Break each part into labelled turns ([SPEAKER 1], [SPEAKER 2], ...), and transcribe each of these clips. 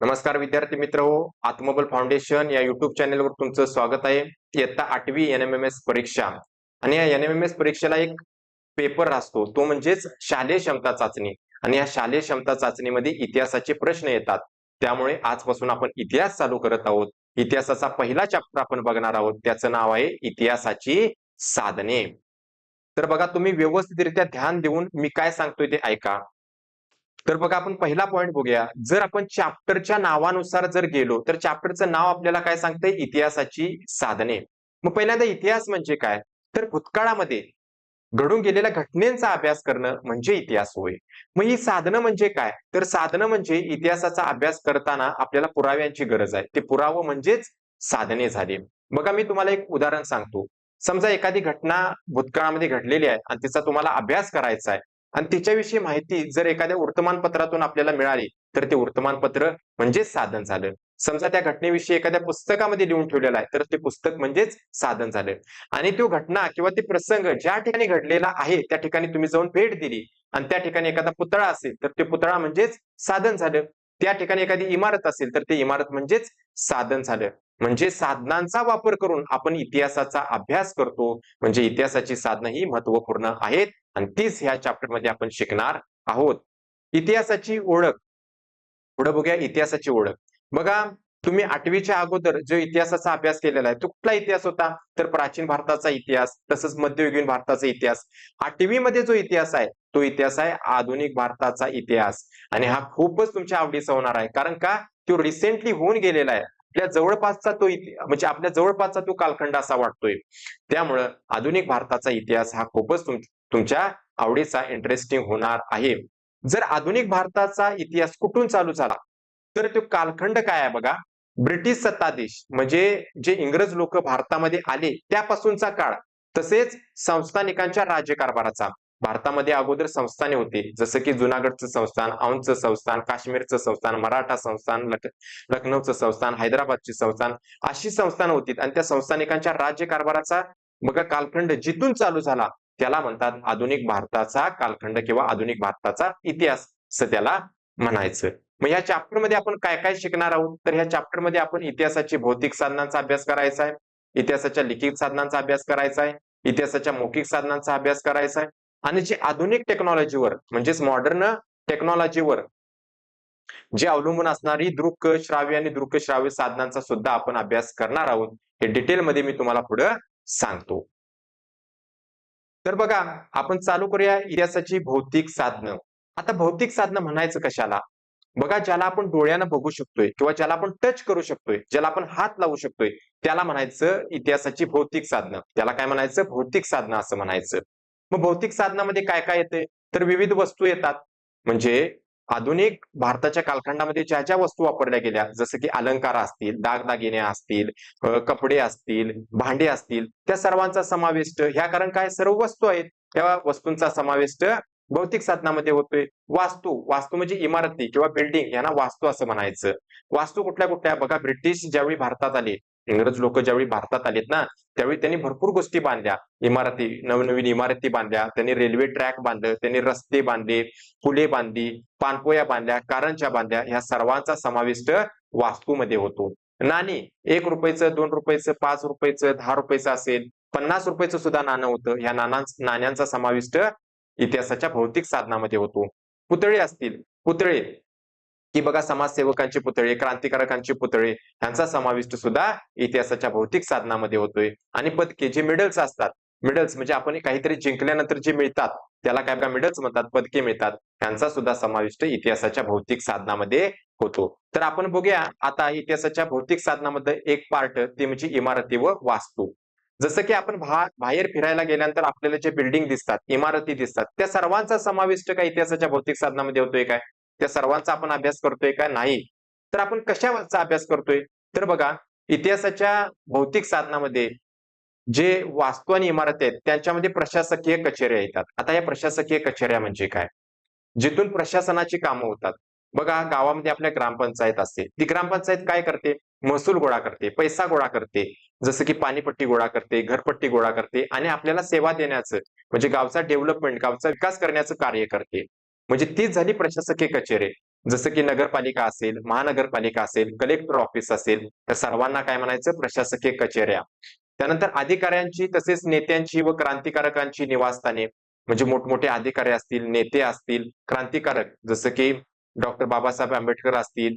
[SPEAKER 1] नमस्कार विद्यार्थी मित्र हो आत्मबल फाउंडेशन या युट्यूब चॅनेलवर तुमचं स्वागत आहे. इयत्ता आठवी एन एम एम एस परीक्षा. आणि या एन एम एम एस परीक्षेला एक पेपर असतो. तो म्हणजेच शालेय क्षमता चाचणी. आणि या शालेय क्षमता चाचणीमध्ये इतिहासाचे प्रश्न येतात. त्यामुळे आजपासून आपण इतिहास चालू करत आहोत. इतिहासाचा पहिला चॅप्टर आपण बघणार आहोत. त्याचं नाव आहे इतिहासाची साधने. तर बघा तुम्ही व्यवस्थितरित्या ध्यान देऊन मी काय सांगतोय ते ऐका. तर बघा आपण पहिला पॉईंट बघूया. जर आपण चॅप्टरच्या नावानुसार जर गेलो तर चॅप्टरचं नाव आपल्याला काय सांगतंय? इतिहासाची साधने. मग पहिल्यांदा इतिहास म्हणजे काय? तर भूतकाळामध्ये घडून गेलेल्या घटनेचा अभ्यास करणं म्हणजे इतिहास होय. मग ही साधनं म्हणजे काय? तर साधनं म्हणजे इतिहासाचा अभ्यास करताना आपल्याला पुराव्यांची गरज आहे. ते पुरावं म्हणजेच साधने झाली. बघा मी तुम्हाला एक उदाहरण सांगतो. समजा एखादी घटना भूतकाळामध्ये घडलेली आहे आणि तिचा तुम्हाला अभ्यास करायचा आहे. आणि तिच्याविषयी माहिती जर एखाद्या वर्तमानपत्रातून आपल्याला मिळाली तर ते वर्तमानपत्र म्हणजेच साधन झालं. समजा त्या घटनेविषयी एखाद्या पुस्तकामध्ये लिहून ठेवलेलं आहे तर ते पुस्तक म्हणजेच साधन झालं. आणि तो घटना किंवा ते प्रसंग ज्या ठिकाणी घडलेला आहे त्या ठिकाणी तुम्ही जाऊन भेट दिली आणि त्या ठिकाणी एखादा पुतळा असेल तर ते पुतळा म्हणजेच साधन झालं. त्या ठिकाणी एखादी इमारत असेल तर ते इमारत म्हणजेच साधन झालं. म्हणजे साधनांचा वापर करून आपण इतिहासाचा अभ्यास करतो. म्हणजे इतिहासाची साधनं ही महत्त्वपूर्ण आहेत. आणि तीच ह्या चॅप्टरमध्ये आपण शिकणार आहोत. इतिहासाची ओळख. पुढे बघूया इतिहासाची ओळख. बघा तुम्ही आठवीच्या अगोदर जो इतिहासाचा अभ्यास केलेला आहे तो कुठला इतिहास होता? तर प्राचीन भारताचा इतिहास तसंच मध्ययुगीन भारताचा इतिहास. आठवी मध्ये जो इतिहास आहे तो इतिहास आहे आधुनिक भारताचा इतिहास. आणि हा खूपच तुमच्या आवडीचा होणार आहे. कारण का? तो रिसेंटली होऊन गेलेला आहे. आपल्या जवळपासचा तो म्हणजे आपल्या जवळपासचा तो कालखंड असा वाटतोय. त्यामुळं आधुनिक भारताचा इतिहास हा खूपच तुमच्या आवडीचा इंटरेस्टिंग होणार आहे. जर आधुनिक भारताचा इतिहास कुठून चालू झाला? तर तो कालखंड काय आहे बघा? ब्रिटिश सत्ताधीश म्हणजे जे इंग्रज लोक भारतामध्ये आले त्यापासूनचा काळ. तसेच संस्थानिकांच्या राज्यकारभाराचा. भारतामध्ये अगोदर संस्थाने होती. जसं की जुनागडचं संस्थान औंधचं संस्थान काश्मीरचं संस्थान मराठा संस्थान लख लखनौचं संस्थान हैदराबादची संस्थान अशी संस्थान होती. आणि त्या संस्थानिकांच्या राज्यकारभाराचा बघा कालखंड जिथून चालू झाला त्याला म्हणतात आधुनिक भारताचा कालखंड किंवा आधुनिक भारताचा इतिहास असं त्याला म्हणायचं. मग ह्या चॅप्टरमध्ये आपण काय काय शिकणार आहोत? तर ह्या चॅप्टरमध्ये आपण इतिहासाची भौतिक साधनांचा अभ्यास करायचा आहे. इतिहासाच्या लिखित साधनांचा अभ्यास करायचा आहे. इतिहासाच्या मौखिक साधनांचा अभ्यास करायचा आहे. आणि जे आधुनिक टेक्नॉलॉजीवर म्हणजेच मॉडर्न टेक्नॉलॉजीवर जे अवलंबून असणारी दृक श्राव्य आणि दृक श्राव्य साधनांचा सुद्धा आपण अभ्यास करणार आहोत. हे डिटेलमध्ये मी तुम्हाला पुढे सांगतो. तर बघा आपण चालू करूया इतिहासाची भौतिक साधनं. आता भौतिक साधनं म्हणायचं कशाला? बघा ज्याला आपण डोळ्यानं बघू शकतोय किंवा ज्याला आपण टच करू शकतोय ज्याला आपण हात लावू शकतोय त्याला म्हणायचं इतिहासाची भौतिक साधनं. त्याला काय म्हणायचं? भौतिक साधनं असं म्हणायचं. मग भौतिक साधनामध्ये काय काय येते तर विविध वस्तू येतात. म्हणजे आधुनिक भारताच्या कालखंडामध्ये ज्या ज्या वस्तू वापरल्या गेल्या जसं की अलंकार असतील दागदागिने असतील कपडे असतील भांडे असतील त्या सर्वांचा समाविष्ट ह्या कारण काय सर्व वस्तू आहेत त्या वस्तूंचा समाविष्ट भौतिक साधनामध्ये होतोय. वास्तू वास्तू म्हणजे इमारती किंवा बिल्डिंग यांना वास्तू असं म्हणायचं. वास्तू कुठल्या कुठल्या बघा ब्रिटिश ज्यावेळी भारतात आले इंग्रज लोक ज्यावेळी भारतात आलेत ना त्यावेळी त्यांनी भरपूर गोष्टी बांधल्या. इमारती नवनवीन इमारती बांधल्या त्यांनी रेल्वे ट्रॅक बांधलं त्यांनी रस्ते बांधले फुले बांधली पानपोया बांधल्या कारंजा बांधल्या ह्या सर्वांचा समाविष्ट वास्तूमध्ये होतो. नाणी एक रुपयाचं दोन रुपयाचं पाच रुपयाचं दहा रुपयाचं असेल पन्नास रुपयाचं सुद्धा नाणं होतं. ह्या नाना नाण्यांचा समाविष्ट इतिहासाच्या भौतिक साधनामध्ये होतो. पुतळे असतील पुतळे की बघा समाजसेवकांचे पुतळे क्रांतिकारकांचे पुतळे यांचा समाविष्ट सुद्धा इतिहासाच्या भौतिक साधनामध्ये होतोय. आणि पदके जे मेडल्स असतात मेडल्स म्हणजे आपण काहीतरी जिंकल्यानंतर जे मिळतात त्याला काय बघा मेडल्स म्हणतात पदके मिळतात. यांचा सुद्धा समाविष्ट इतिहासाच्या भौतिक साधनामध्ये होतो. तर आपण बघूया आता इतिहासाच्या भौतिक साधनामध्ये एक पार्ट ते म्हणजे इमारती व वास्तू. जसं की आपण बाहेर फिरायला गेल्यानंतर आपल्याला जे बिल्डिंग दिसतात इमारती दिसतात त्या सर्वांचा समाविष्ट काय इतिहासाच्या भौतिक साधनामध्ये होतोय काय? त्या सर्वांचा आपण अभ्यास करतोय का नाही? तर आपण कशाचा अभ्यास करतोय? तर बघा इतिहासाच्या भौतिक साधनामध्ये जे वास्तू आणि इमारती आहेत त्यांच्यामध्ये प्रशासकीय कचेऱ्या येतात. आता या प्रशासकीय कचेऱ्या म्हणजे काय? जिथून प्रशासनाची कामं होतात. बघा गावामध्ये आपल्या ग्रामपंचायत असते. ती ग्रामपंचायत काय करते? महसूल गोळा करते पैसा गोळा करते. जसं की पाणीपट्टी गोळा करते घरपट्टी गोळा करते आणि आपल्याला सेवा देण्याचं म्हणजे गावचा डेव्हलपमेंट गावचा विकास करण्याचं कार्य करते. म्हणजे तीच झाली प्रशासकीय कचेरी. जसं की नगरपालिका असेल महानगरपालिका असेल कलेक्टर ऑफिस असेल तर सर्वांना काय म्हणायचं? प्रशासकीय कचेऱ्या. त्यानंतर अधिकाऱ्यांची तसेच नेत्यांची व क्रांतिकारकांची निवासस्थाने. म्हणजे मोठमोठे अधिकारी असतील नेते असतील क्रांतिकारक. जसं की डॉक्टर बाबासाहेब आंबेडकर असतील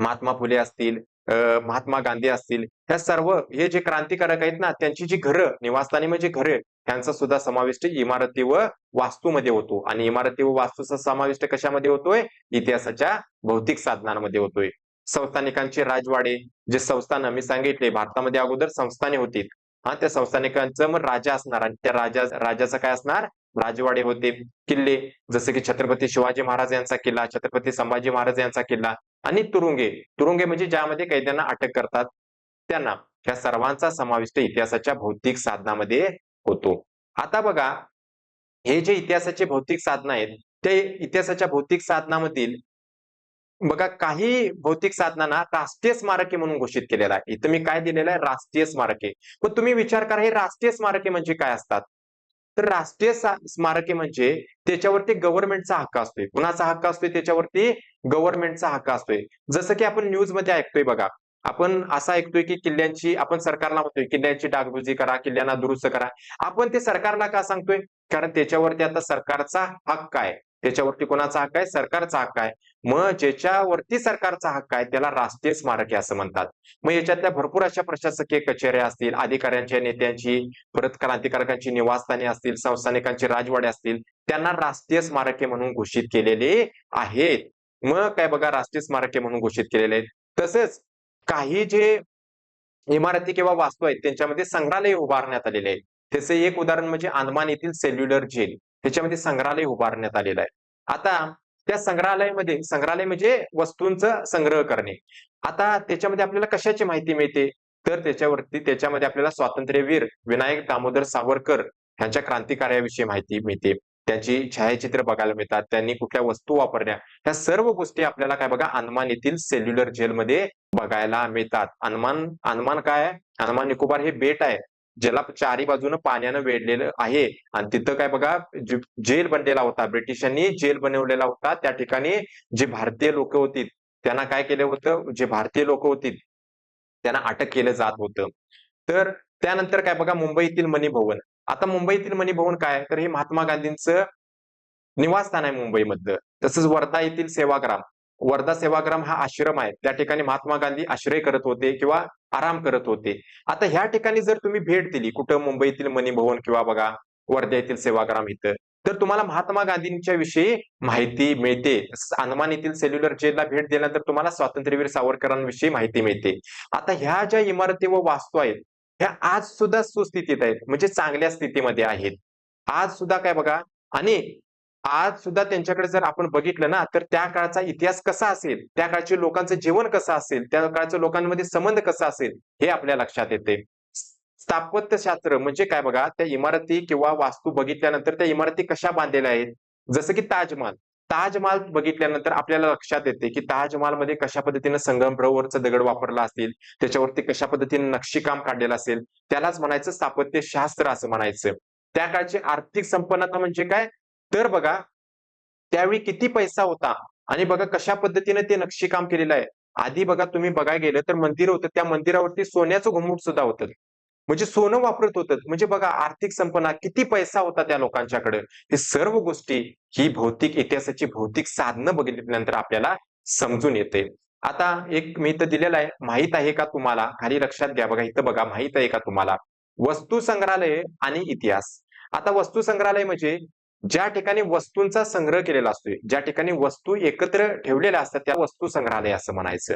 [SPEAKER 1] महात्मा फुले असतील महात्मा गांधी असतील ह्या सर्व हे जे क्रांतिकारक आहेत ना त्यांची जी घरं निवासस्थानी म्हणजे घरे यांचा सुद्धा समाविष्ट इमारती व वास्तूमध्ये होतो. आणि इमारती व वास्तूचा समाविष्ट कशामध्ये होतोय? इतिहासाच्या भौतिक साधनांमध्ये होतोय. संस्थानिकांचे राजवाडे जे संस्थानं मी सांगितले भारतामध्ये अगोदर संस्थाने होती. हा त्या संस्थानिकांचं मग राजा असणार आणि त्या राजा राजाचं काय असणार? राजवाडे होते. किल्ले जसे की छत्रपती शिवाजी महाराज यांचा किल्ला छत्रपती संभाजी महाराज यांचा किल्ला आणि तुरुंगे. तुरुंगे म्हणजे ज्यामध्ये कैद्यांना अटक करतात. त्यांना ह्या सर्वांचा समाविष्ट इतिहासाच्या भौतिक साधनामध्ये होतो. आता बघा हे जे इतिहासाचे भौतिक साधन आहेत ते इतिहासाच्या भौतिक साधनामधील बघा काही भौतिक साधनांना राष्ट्रीय स्मारके म्हणून घोषित केलेलं आहे. इथं मी काय दिलेलं आहे? राष्ट्रीय स्मारके. पण तुम्ही विचार करा हे राष्ट्रीय स्मारके म्हणजे काय असतात? तर राष्ट्रीय स्मारके म्हणजे त्याच्यावरती गव्हर्नमेंटचा हक्क असतोय. कुणाचा हक्क असतोय त्याच्यावरती गव्हर्नमेंटचा हक्क असतोय. जसं की आपण न्यूजमध्ये ऐकतोय बघा. आपण असं ऐकतोय की किल्ल्यांची आपण सरकारला म्हणतोय किल्ल्यांची डागबुजी करा किल्ल्यांना दुरुस्त करा. आपण ते सरकारला का सांगतोय? कारण त्याच्यावरती आता सरकारचा हक्क आहे. त्याच्यावरती कोणाचा हक्क आहे? सरकारचा हक्क आहे. मग ज्याच्यावरती सरकारचा हक्क आहे त्याला राष्ट्रीय स्मारके असं म्हणतात. मग याच्यातल्या भरपूर अशा प्रशासकीय कचेऱ्या असतील अधिकाऱ्यांच्या नेत्यांची परत क्रांतिकारकांची निवासस्थाने असतील संस्थानिकांची राजवाडे असतील त्यांना राष्ट्रीय स्मारके म्हणून घोषित केलेले आहेत. मग काय बघा राष्ट्रीय स्मारके म्हणून घोषित केलेले आहेत. तसेच काही जे इमारती किंवा वास्तू आहेत त्यांच्यामध्ये संग्रहालय उभारण्यात आलेले आहेत. त्याचे एक उदाहरण म्हणजे अंदमान येथील सेल्युलर जेल त्याच्यामध्ये संग्रहालय उभारण्यात आलेलं आहे. आता त्या संग्रहालयामध्ये संग्रहालय म्हणजे वस्तूंचा संग्रह करणे. आता त्याच्यामध्ये आपल्याला कशाची माहिती मिळते? तर त्याच्यावरती त्याच्यामध्ये आपल्याला स्वातंत्र्यवीर विनायक दामोदर सावरकर यांच्या क्रांतिकार्याविषयी माहिती मिळते. त्यांची छायाचित्र बघायला मिळतात. त्यांनी कुठल्या वस्तू वापरल्या? ह्या सर्व गोष्टी आपल्याला काय बघा अनुमान येथील सेल्युलर जेलमध्ये बघायला मिळतात. अनुमान अंदमान काय आहे? अंदमान निकोबार हे बेट आहे. ज्याला चारी बाजूनं पाण्यानं वेढलेलं आहे. आणि तिथं काय बघा जेल बनलेला होता ब्रिटिशांनी जेल बनवलेला होता. त्या ठिकाणी जे भारतीय लोक होती त्यांना काय केलं होतं? जे भारतीय लोक होती त्यांना अटक केलं जात होतं. तर त्यानंतर काय बघा मुंबईतील मणिभवन. भवन आता मुंबईतील मणिभवन भवन काय? तर हे महात्मा गांधींचं निवासस्थान आहे मुंबईमधलं. तसंच वर्धा येथील सेवाग्राम. वर्धा सेवाग्राम हा आश्रम आहे. त्या ठिकाणी महात्मा गांधी आश्रय करत होते किंवा आराम करत होते. आता ह्या ठिकाणी जर तुम्ही भेट दिली कुठं मुंबईतील मणिभवन किंवा बघा वर्धा येथील सेवाग्राम इथं तर तुम्हाला महात्मा गांधींच्या विषयी माहिती मिळते. अंदमान येथील सेल्युलर जेलला भेट दिल्यानंतर तुम्हाला स्वातंत्र्यवीर सावरकरांविषयी माहिती मिळते. आता ह्या ज्या इमारती व वास्तू आहेत ह्या आज सुद्धा सुस्थितीत आहेत म्हणजे चांगल्या स्थितीमध्ये आहेत. आज सुद्धा काय बघा आणि आज सुद्धा त्यांच्याकडे जर आपण बघितलं ना तर त्या काळचा इतिहास कसा असेल त्या काळचे लोकांचं जीवन कसं असेल त्या काळच्या लोकांमध्ये संबंध कसा असेल हे आपल्या लक्षात येते. स्थापत्यशास्त्र म्हणजे काय बघा त्या इमारती किंवा वास्तू बघितल्यानंतर त्या इमारती कशा बांधलेल्या आहेत? जसं की ताजमहाल. ताजमहाल बघितल्यानंतर आपल्याला लक्षात येते की ताजमहालमध्ये कशा पद्धतीने संगमरवरचा दगड वापरला असेल त्याच्यावरती कशा पद्धतीने नक्षीकाम काढलेलं असेल त्यालाच म्हणायचं स्थापत्यशास्त्र असं म्हणायचं. त्या काळची आर्थिक संपन्नता म्हणजे काय? तर बघा त्यावेळी किती पैसा होता? आणि बघा कशा पद्धतीने ते नक्षीकाम केलेलं आहे? आधी बघा तुम्ही बघायला गेलं तर मंदिर होतं त्या मंदिरावरती सोन्याचं घुमूट सुद्धा होतं. म्हणजे सोनं वापरत होतं. म्हणजे बघा आर्थिक संपना किती पैसा होता त्या लोकांच्याकडे? हे सर्व गोष्टी ही भौतिक इतिहासाची भौतिक साधनं बघितल्यानंतर आपल्याला समजून येते. आता एक मी इथं दिलेलं आहे. माहीत आहे का तुम्हाला? खाली लक्षात घ्या बघा इथं बघा माहीत आहे का तुम्हाला? वस्तू संग्रहालय आणि इतिहास. आता वस्तू संग्रहालय म्हणजे ज्या ठिकाणी वस्तूंचा संग्रह केलेला असतोय ज्या ठिकाणी वस्तू एकत्र ठेवलेल्या असतात त्या वस्तू संग्रहालय असं म्हणायचं.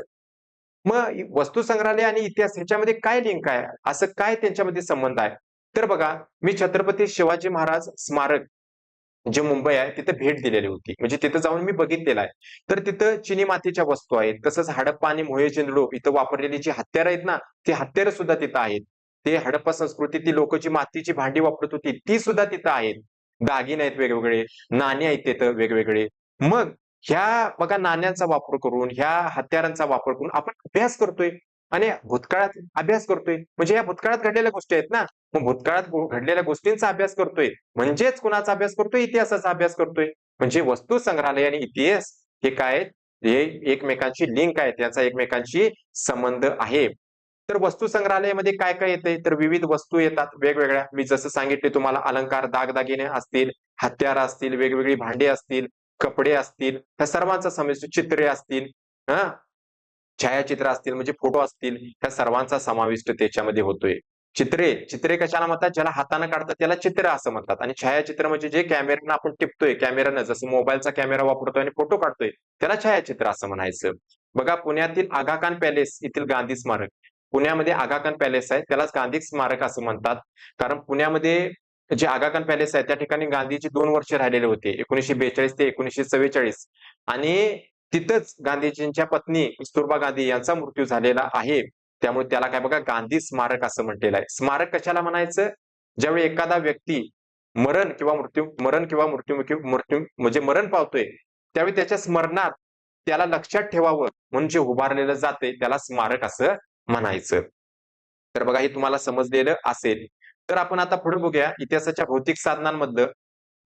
[SPEAKER 1] मग वस्तू संग्रहालय आणि इतिहास ह्याच्यामध्ये काय लिंक आहे? असं काय त्यांच्यामध्ये संबंध आहे? तर बघा मी छत्रपती शिवाजी महाराज स्मारक जे मुंबई आहे तिथे भेट दिलेली होती. म्हणजे तिथं जाऊन मी बघितलेलं आहे. तर तिथं चिनी मातीच्या वस्तू आहेत तसंच हडप्पा आणि मोहे मोहेजंदडो इथं वापरलेली जी हत्यारं आहेत ना ती हत्यारं सुद्धा तिथं आहेत. ते हडप्पा संस्कृतीतील लोक जी मातीची भांडी वापरत होती ती सुद्धा तिथं आहेत. दागिने आहेत वेगवेगळे नाणी आहेत तिथं वेगवेगळे. मग ह्या बघा नाण्यांचा वापर करून ह्या हत्यारांचा वापर करून आपण अभ्यास करतोय. आणि भूतकाळात अभ्यास करतोय. म्हणजे या भूतकाळात घडलेल्या गोष्टी आहेत ना. मग भूतकाळात घडलेल्या गोष्टींचा अभ्यास करतोय. म्हणजेच कुणाचा अभ्यास करतोय? इतिहासाचा अभ्यास करतोय. म्हणजे वस्तू संग्रहालय आणि इतिहास हे काय आहेत? हे एकमेकांची लिंक आहेत. याचा एकमेकांशी संबंध आहे. तर वस्तू संग्रहालयामध्ये काय काय येते तर विविध वस्तू येतात वेगवेगळ्या. मी जसं सांगितले तुम्हाला अलंकार दागदागिने असतील हत्यार असतील वेगवेगळी भांडी असतील कपडे असतील ह्या सर्वांचा समावेश चित्रे असतील हा? छायाचित्र असतील म्हणजे फोटो असतील ह्या सर्वांचा समाविष्ट त्याच्यामध्ये होतोय. चित्रे चित्रे कशाला म्हणतात? ज्याला हाताने काढतात त्याला चित्र असं म्हणतात. आणि छायाचित्र म्हणजे जे कॅमेऱ्यानं आपण टिपतोय कॅमेऱ्यानं जसं मोबाईलचा कॅमेरा वापरतोय आणि फोटो काढतोय त्याला छायाचित्र असं म्हणायचं. बघा पुण्यातील आगाखान पॅलेस येथील गांधी स्मारक. पुण्यामध्ये आगाखान पॅलेस आहे. त्यालाच गांधी स्मारक असं म्हणतात. कारण पुण्यामध्ये जे आगाखान पॅलेस आहे त्या ठिकाणी गांधीजी दोन वर्ष राहिलेले होते. एकोणीशे बेचाळीस ते एकोणीशे चव्वेचाळीस आणि तिथंच गांधीजींच्या पत्नी कस्तुरबा गांधी यांचा मृत्यू झालेला आहे. त्यामुळे त्याला काय बघा गांधी स्मारक असं म्हटलेलं आहे. स्मारक कशाला म्हणायचं? ज्यावेळी एखादा व्यक्ती मरण किंवा मृत्यू मरण किंवा मृत्युमुखी मृत्यू म्हणजे मरण पावतोय त्यावेळी त्याच्या स्मरणात त्याला लक्षात ठेवावं म्हणून जे उभारलेलं जाते त्याला स्मारक असं म्हणायचं. तर बघा हे तुम्हाला समजलेलं असेल. तर आपण आता पुढे बघूया इतिहासाच्या भौतिक साधनांमधलं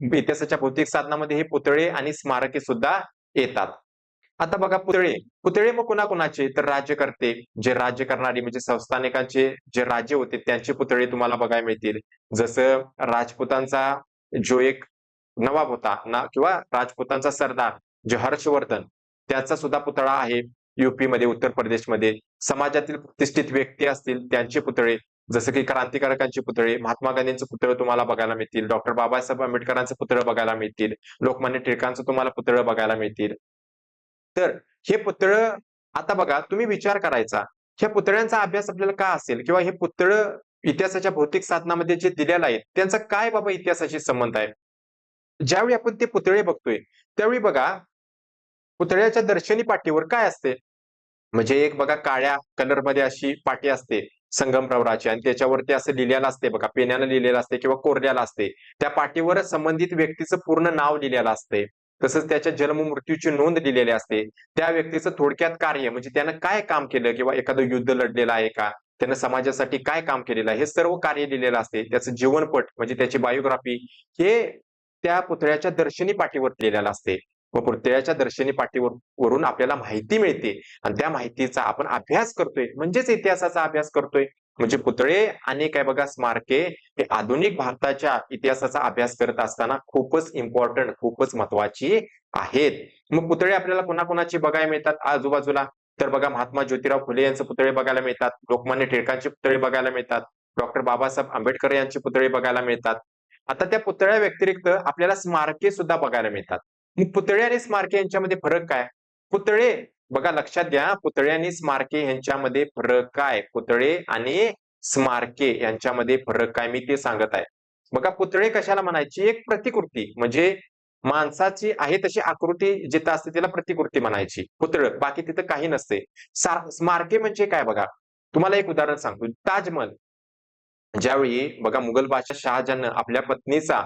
[SPEAKER 1] इतिहासाच्या भौतिक साधनामध्ये हे पुतळे आणि स्मारके सुद्धा येतात. आता बघा पुतळे. पुतळे मग कुणाकुणाचे? तर राज्यकर्ते जे राज्य करणारी म्हणजे संस्थानिकांचे जे राज्य होते त्यांचे पुतळे तुम्हाला बघायला मिळतील. जसं राजपुतांचा जो एक नवाब होता ना किंवा राजपुतांचा सरदार जे हर्षवर्धन त्याचा सुद्धा पुतळा आहे. युपीमध्ये उत्तर प्रदेशमध्ये समाजातील प्रतिष्ठित व्यक्ती असतील त्यांचे पुतळे जसं की क्रांतिकारकांचे पुतळे महात्मा गांधींचे पुतळे तुम्हाला बघायला मिळतील डॉक्टर बाबासाहेब आंबेडकरांचे पुतळे बघायला मिळतील लोकमान्य टिळकांचं तुम्हाला पुतळे बघायला मिळतील. तर हे पुतळं आता बघा तुम्ही विचार करायचा ह्या पुतळ्यांचा अभ्यास आपल्याला का असेल? किंवा हे पुतळं इतिहासाच्या भौतिक साधनामध्ये जे दिलेलं आहे त्यांचा काय बाबा इतिहासाशी संबंध आहे? ज्यावेळी आपण ते पुतळे बघतोय त्यावेळी बघा पुतळ्याच्या दर्शनी पाठीवर काय असते? म्हणजे एक बघा काळ्या कलरमध्ये अशी पाठी असते संगमप्रवराची आणि त्याच्यावरती असं लिहिलेलं असते बघा पेन्यानं लिहिलेलं असते किंवा कोरड्याला असते. त्या पाठीवर संबंधित व्यक्तीचं पूर्ण नाव लिहिलेलं असते. तसंच त्याच्या जन्म मृत्यूची नोंद लिहिलेली असते. त्या व्यक्तीचं थोडक्यात कार्य म्हणजे त्यानं काय काम केलं किंवा एखादं युद्ध लढलेलं आहे का? त्यानं समाजासाठी काय काम केलेलं आहे? हे सर्व कार्य लिहिलेलं असते. त्याचं जीवनपट म्हणजे त्याची बायोग्राफी हे त्या पुतळ्याच्या दर्शनी पाठीवर लिहिलेलं असते. व पुतळ्याच्या दर्शनी पाठीवर वरून आपल्याला माहिती मिळते. आणि त्या माहितीचा आपण अभ्यास करतोय. म्हणजेच इतिहासाचा अभ्यास करतोय. म्हणजे पुतळे आणि काय बघा स्मारके हे आधुनिक भारताच्या इतिहासाचा अभ्यास करत असताना खूपच इम्पॉर्टंट खूपच महत्वाची आहेत. मग पुतळे आपल्याला कोणाकोणाची बघायला मिळतात? आजूबाजूला. तर बघा महात्मा ज्योतिराव फुले यांचे पुतळे बघायला मिळतात. लोकमान्य टिळकांचे पुतळे बघायला मिळतात. डॉक्टर बाबासाहेब आंबेडकर यांचे पुतळे बघायला मिळतात. आता त्या पुतळ्या व्यतिरिक्त आपल्याला स्मारके सुद्धा बघायला मिळतात. मग पुतळे आणि स्मारके यांच्यामध्ये फरक काय? पुतळे बघा लक्षात घ्या पुतळे आणि स्मारके यांच्यामध्ये फरक काय? पुतळे आणि स्मारके यांच्यामध्ये फरक काय? मी ते सांगत आहे. बघा पुतळे कशाला म्हणायची? एक प्रतिकृती. म्हणजे माणसाची आहे तशी आकृती जिथं असते तिला प्रतिकृती म्हणायची. पुतळ. बाकी तिथं काही नसते. स्मारके म्हणजे काय बघा? तुम्हाला एक उदाहरण सांगतो. ताजमहल. ज्यावेळी बघा मुघल बादशाह शहाजहान आपल्या पत्नीचा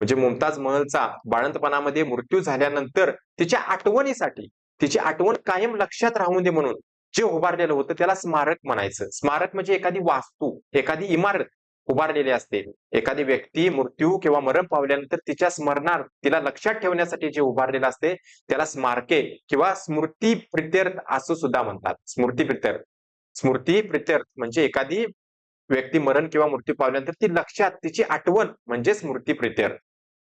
[SPEAKER 1] म्हणजे मुमताज महलचा बाळंतपणामध्ये मृत्यू झाल्यानंतर तिच्या आठवणीसाठी तिची आठवण कायम लक्षात राहून दे म्हणून जे उभारलेलं होतं त्याला स्मारक म्हणायचं. स्मारक म्हणजे एखादी वास्तू एखादी इमारत उभारलेली असते. एखादी व्यक्ती मृत्यू किंवा मरण पावल्यानंतर तिच्या स्मरणार्थ तिला लक्षात ठेवण्यासाठी जे उभारलेलं असते त्याला स्मारके किंवा स्मृती प्रित्यर्थ असं सुद्धा म्हणतात. स्मृती प्रित्यर्थ. स्मृती प्रित्यर्थ म्हणजे एखादी व्यक्ती मरण किंवा मृत्यू पावल्यानंतर ती लक्षात तिची आठवण म्हणजे स्मृती प्रित्यर्थ.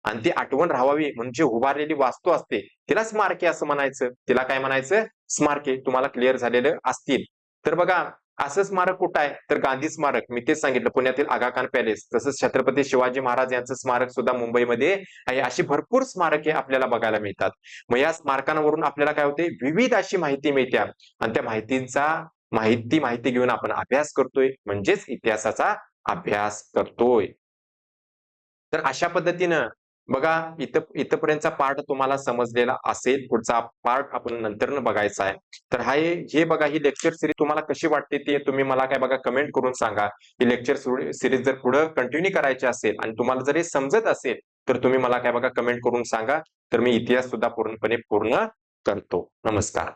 [SPEAKER 1] आणि ती आठवण राहावी म्हणजे उभारलेली वास्तू असते. तिला स्मारके असं म्हणायचं. तिला काय म्हणायचं? स्मारके तुम्हाला क्लिअर झालेलं असतील. तर बघा असं स्मारक कुठं आहे? तर गांधी स्मारक. मी तेच सांगितलं पुण्यातील आगाखान पॅलेस तसंच छत्रपती शिवाजी महाराज यांचं स्मारक सुद्धा मुंबईमध्ये आहे. अशी भरपूर स्मारके आपल्याला बघायला मिळतात. मग या स्मारकांवरून आपल्याला काय होते? विविध अशी माहिती मिळते आणि त्या माहितींचा माहिती माहिती घेऊन आपण अभ्यास करतोय. म्हणजेच इतिहासाचा अभ्यास करतोय. तर अशा पद्धतीनं बघा इथं इथंपर्यंतचा पार्ट तुम्हाला समजलेला असेल पुढचा पार्ट आपण नंतर बघायचा आहे. तर हा हे बघा ही लेक्चर सिरीज तुम्हाला कशी वाटते ते तुम्ही मला काय बघा कमेंट करून सांगा. ही लेक्चर सिरीज जर पुढे कंटिन्यू करायची असेल आणि तुम्हाला जर हे समजत असेल तर तुम्ही मला काय बघा कमेंट करून सांगा. तर मी इतिहास सुद्धा पूर्णपणे पूर्ण करतो. नमस्कार.